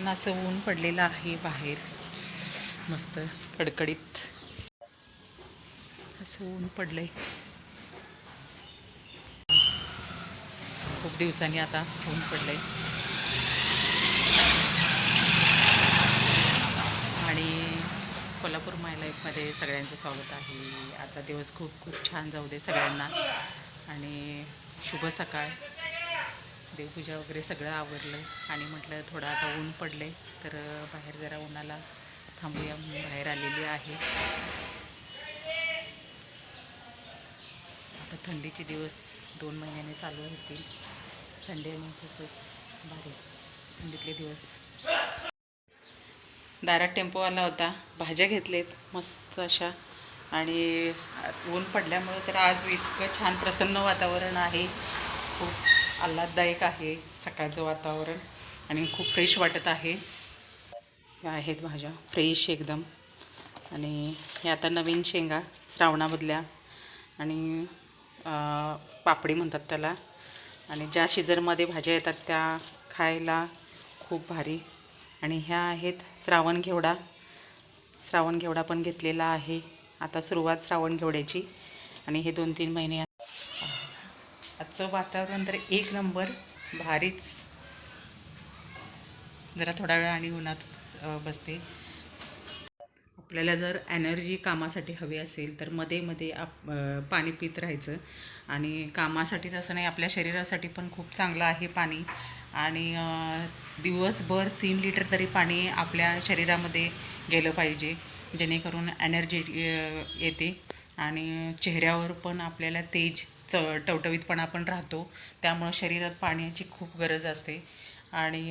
छान असं ऊन पडलेलं आहे बाहेर. मस्त कडकडीत असं ऊन पडलंय. खूप दिवसांनी आता ऊन पडलंय. आणि कोल्हापूर माय लाईफमध्ये सगळ्यांचं स्वागत आहे. आजचा दिवस खूप खूप छान जाऊ दे सगळ्यांना. आणि शुभ सकाळ. देवपूजा वगैरे सगळं आवरलं आणि म्हटलं थोडं आता ऊन पडलं आहे तर बाहेर जरा उन्हाला थांबूया म्हणून बाहेर आलेली आहे. आता थंडीचे दिवस दोन महिन्याने चालू होतील. थंडी आणि खूपच भारी. थंडीतले दिवस. दारात टेम्पो आला होता. भाज्या घेतलेत मस्त अशा. आणि ऊन पडल्यामुळं तर आज इतकं छान प्रसन्न वातावरण आहे. खूप आल्हाददायक आहे सकाळचं वातावरण आणि खूप फ्रेश वाटत आहे. ह्या आहेत भाज्या फ्रेश एकदम. आणि हे आता नवीन शेंगा श्रावणामधल्या आणि पापडी म्हणतात त्याला. आणि ज्या सीझनमध्ये भाज्या येतात त्या खायला खूप भारी. आणि ह्या आहेत श्रावण घेवडा. श्रावण घेवडा पण घेतलेला आहे. आता सुरुवात श्रावण घेवड्याची. आणि हे दोन तीन महिने आजचं वातावरण तर एक नंबर भारीच. जरा थोडा वेळ आणि उन्हात बसते. आपल्याला जर एनर्जी कामासाठी हवी असेल तर मध्ये मध्ये आप पाणी पित राहायचं. आणि कामासाठीच असं नाही आपल्या शरीरासाठी पण खूप चांगलं आहे पाणी. आणि दिवसभर तीन लिटर तरी पाणी आपल्या शरीरामध्ये गेलं पाहिजे जेणेकरून एनर्जी येते. आणि चेहऱ्यावर पण आपल्याला तेज च टवटवीतपणा पण राहतो. त्यामुळं शरीरात पाण्याची खूप गरज असते. आणि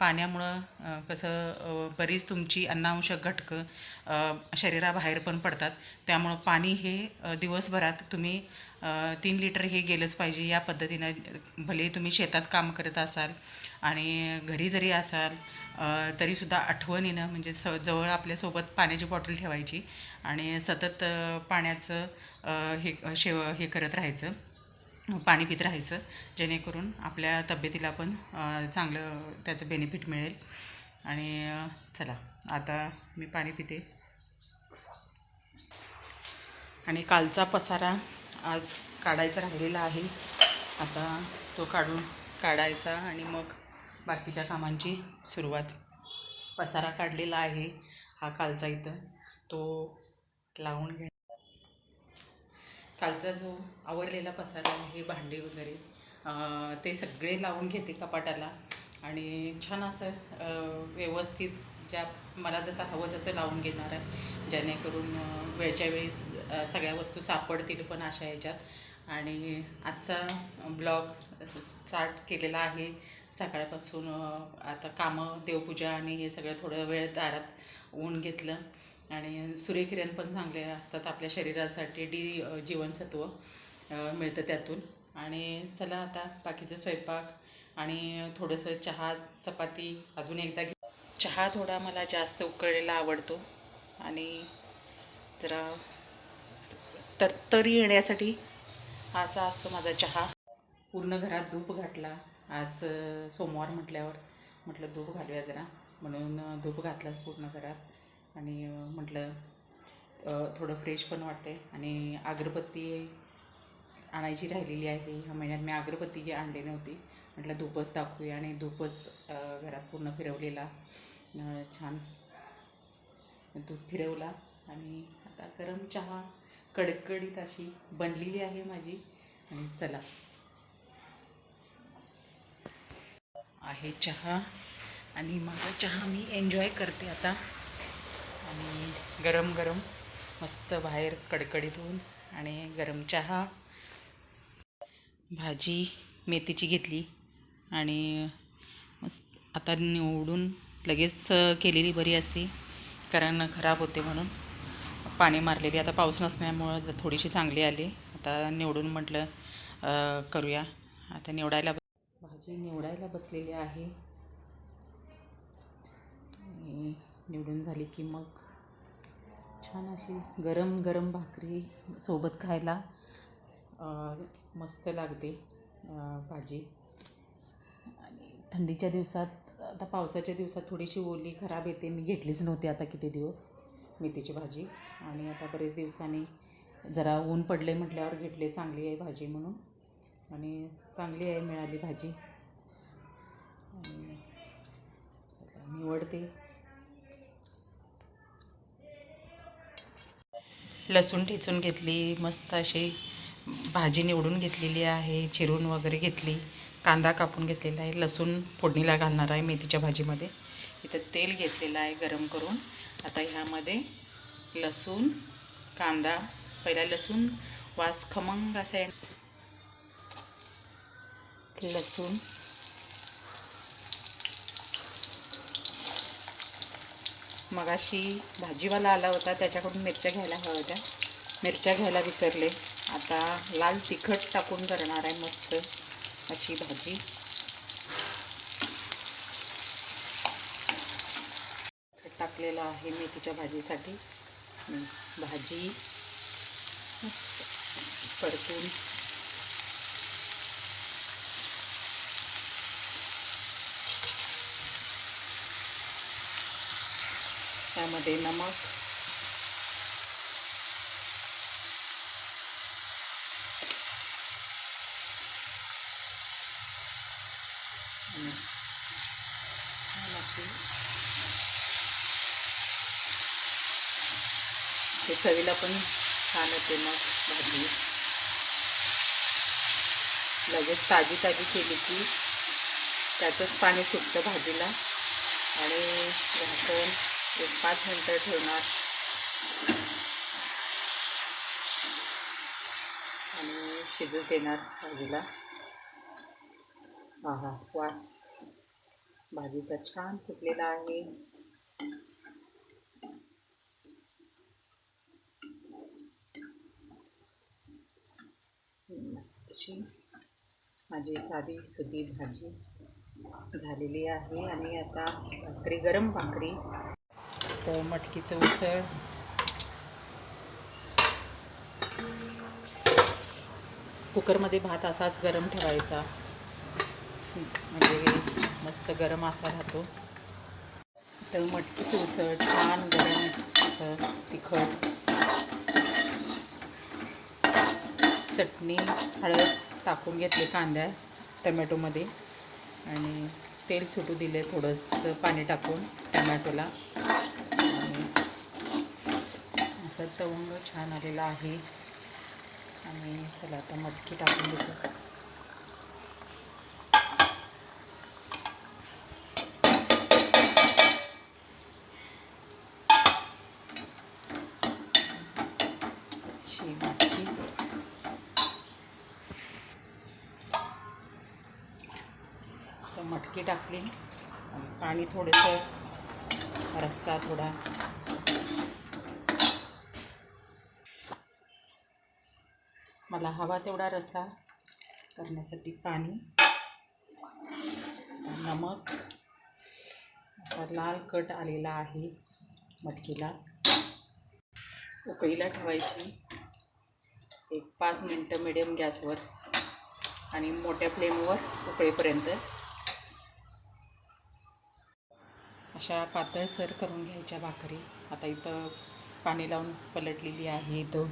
पाण्यामुळं कसं बरीच तुमची अन्नांशक घटकं शरीराबाहेर पण पडतात. त्यामुळं पाणी हे दिवसभरात तुम्ही तीन लिटर हे गेलंच पाहिजे या पद्धतीनं भले तुम्ही शेतात काम करत असाल आणि घरी जरी असाल तरीसुद्धा आठवणीनं म्हणजे स जवळ आपल्यासोबत पाण्याची बॉटल ठेवायची आणि सतत पाण्याचं हे शेव हे करत राहायचं पाणी पित राहायचं जेणेकरून आपल्या तब्येतीला पण चांगलं त्याचं बेनिफिट मिळेल. आणि चला आता मी पाणी पिते. आणि कालचा पसारा आज काढायचा राहिलेला आहे. आता तो काढून काढायचा आणि मग बाकीच्या कामांची सुरुवात. पसारा काढलेला आहे हा कालचा इथं. तो लावून घे. कालचा जो आवरलेला पसारा आहे भांडी वगैरे ते सगळे लावून घेते कपाटाला. आणि छान असं व्यवस्थित ज्या मला जसं हवं तसं लावून घेणार आहे. जेणेकरून वेळच्या वेळी सगळ्या वस्तू सापडतील पण अशा ह्याच्यात. आणि आजचा ब्लॉग स्टार्ट केलेला आहे. सकाळपासून आता कामं देवपूजा आणि हे सगळं थोडं वेळ दारात ऊन घेतलं. आणि सूर्यकिरण पण चांगले असतात आपल्या शरीरासाठी डी जीवनसत्व मिळतं त्यातून. आणि चला आता बाकीचं स्वयंपाक आणि थोडंसं चहा चपाती अजून एकदा घे चहा थोडा मला जास्त उकळलेला आवडतो. आणि जरा तरतरी येण्यासाठी असा असतो माझा चहा. पूर्ण घरात धूप घातला. आज सोमवार म्हटल्यावर म्हटलं धूप घालूया जरा. म्हणून धूप घातला पूर्ण घरात. आणि म्हटलं थोडं फ्रेश पण वाटते आणि अगरबत्ती आणायची राहिलेली आहे. ह्या महिन्यात मी अगरबत्ती जी आणली नव्हती. म्हटलं धूपच दाखवूया आणि धूपच घरात पूर्ण फिरवलेला छान दूध फिरवला. आणि आता गरम चहा कडकडीत अशी बनलेली आहे माझी. आणि चला. आहे चहा आणि माझा चहा मी एन्जॉय करते आता. आणि गरम गरम मस्त बाहेर कडकडीत होऊन आणि गरम चहा भाजी मेथीची घेतली. आणि मस्त. आता निवडून लगेच केलेली बरी असती कारण खराब होते म्हणून. पाणी मारलेली. आता पाऊस नसल्यामुळं थोडीशी चांगली आली. आता निवडून म्हटलं करूया. आता निवडायला भाजी निवडायला बसलेली आहे. आणि निवडून झाली की मग छान अशी गरम गरम भाकरी सोबत खायला मस्त लागते भाजी. थंडीच्या दिवसात आता पावसाच्या दिवसात थोडीशी ओली खराब येते. मी घेतलीच नव्हती आता किती दिवस मेथीची भाजी. आणि आता बरेच दिवसांनी जरा ऊन पडले म्हटल्यावर घेतले चांगली आहे भाजी म्हणून. आणि चांगली आहे मिळाली भाजी. आणि निवडते. लसूण ठेचून घेतली मस्त अशी भाजी निवडून घेतलेली आहे चिरून वगैरे घेतली कांदा कापून घेतलेला आहे लसूण फोडणीला घालणार आहे मेथीच्या भाजीमध्ये. इथं तेल घेतलेलं आहे गरम करून. आता ह्यामध्ये लसूण कांदा पहिला लसूण वास खमंग असा आहे लसूण. मगाशी भाजीवाला आला होता त्याच्याकडून मिरच्या घ्यायला हव्या होत्या. मिरच्या घ्यायला विसरले. आता लाल तिखट टाकून करणार आहे मस्त अशी भाजी. तिखट टाकलेलं आहे मेथीच्या भाजीसाठी. भाजी परतून. त्यामध्ये नमक आणि छान अशी हे चवीला पण छान होते मग भाजी. लगेच ताजी ताजी केली की त्याचंच पाणी सुटतं भाजीला. आणि झाकण एक पाच मिनटं ठेवणार. आणि शिजू देणार भाजीला. आहा वास भाजीचा छान सुटलेला आहे. मस्त अशी माझी साधी सुधी भाजी झालेली आहे आणि आता भाकरी गरम भाकरी. तर मटकीचं उसळ. कुकरमध्ये भात असाच गरम ठेवायचा. म्हणजे मस्त गरम असा राहतो. तर मटकीचं उसळ छान गरम असं तिखट. चटणी हळद टाकून घेतले कांद्या टमॅटोमध्ये. आणि तेल सुटू दिले थोडंसं पाणी टाकून टमॅटोला. आणि असं तवंग छान आलेला आहे. आणि चला आता मटकी टाकून देतो अशी मटकी तर टाकली. पाणी थोडंसं रस्सा थोडा. मला हवा तेवढा रस्सा करण्यासाठी पाणी. नमक. असा लाल कट आलेला आहे मटकीला. उकळीला ठेवायची. एक पाच मिनटं मिडियम गॅसवर आणि मोठ्या फ्लेमवर उकळेपर्यंत अशा पातळसर करून घ्यायच्या भाकरी. आता इथं पाणी लावून पलटलेली आहे इथं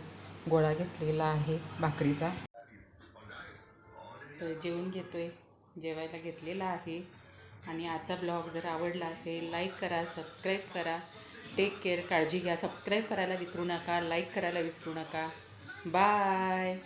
गोळा घेतलेला आहे भाकरीचा. तर जेवून घेतोय जेवायला घेतलेला आहे. आणि आजचा ब्लॉग जर आवडला असेल लाईक करा सबस्क्राईब करा. टेक केअर काळजी घ्या. सबस्क्राईब करायला विसरू नका लाईक करायला विसरू नका. बाय